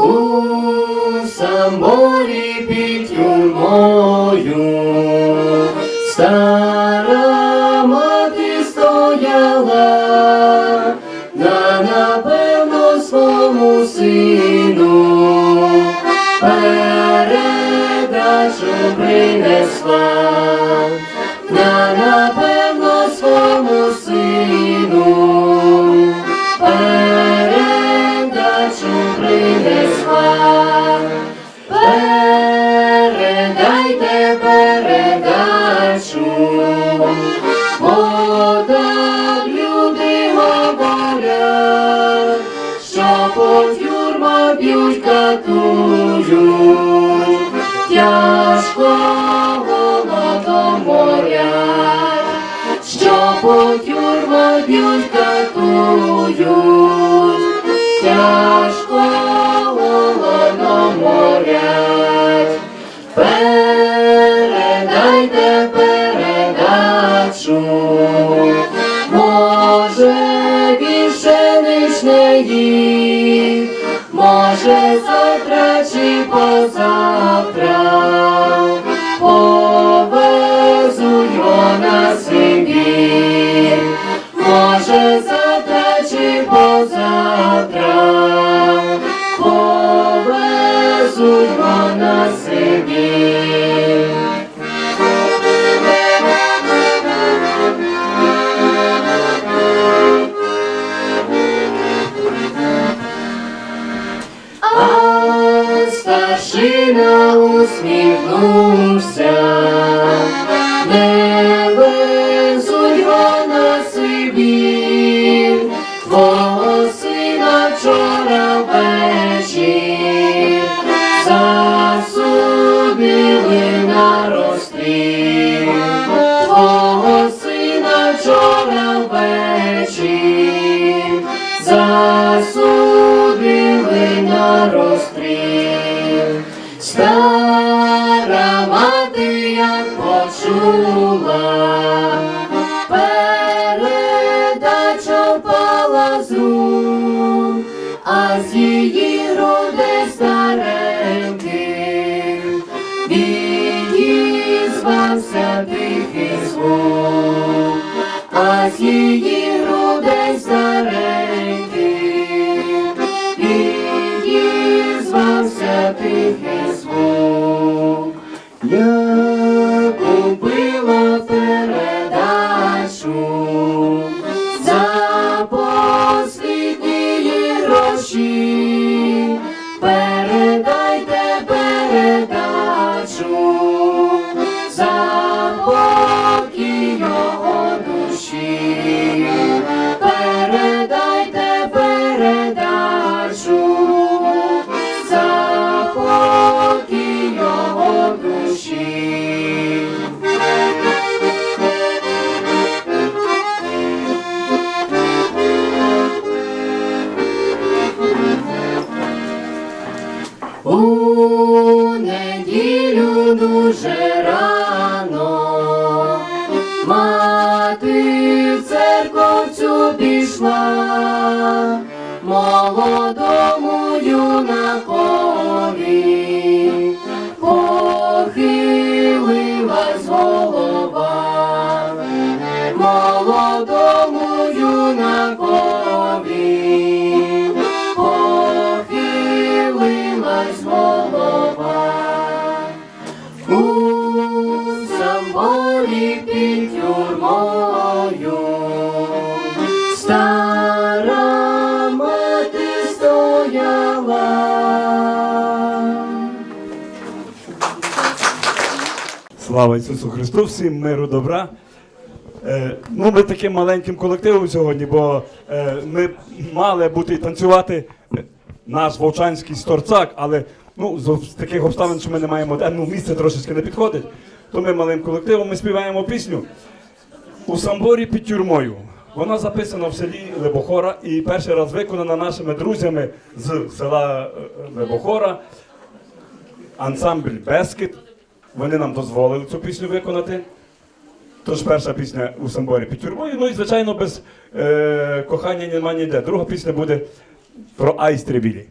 У саморі під юрмою стара мати стояла на напевно свому сину. Передачу принесла катують, тяжко голодоморять, що по тюрма б'ють катують, тяжко може завтра чи позавтра А старшина усміхнувся, не везуть його на Сибір, твого сина вчора ввечір засудили на розстріл, твого сина вчора ввечір розстріл. Стара мати, як почула, передача впала з рук, а з її грудей стареньких відізвався тихий звук, а з її Я купила передачу за послідні гроші. Пішла, молодому юнакові похилилась голова, молодому юнакові похилилась голова. У самборі під тюрмою Слава Ісусу Христу, всім миру добра. Е, ну, ми таким маленьким колективом сьогодні, бо е, ми мали бути танцювати наш вовчанський сторцак, але ну, з таких обставин, що ми не маємо де, ну, місце трошечки не підходить, то ми малим колективом ми співаємо пісню у самборі під тюрмою. Вона записана в селі Лебохора і перший раз виконана нашими друзями з села е, Лебохора ансамбль Бескет. Вони нам дозволили цю пісню виконати. Тож перша пісня у самборі під тюрмою. Ну і, звичайно, без е, кохання нема ніде. Друга пісня буде про айстрі білі.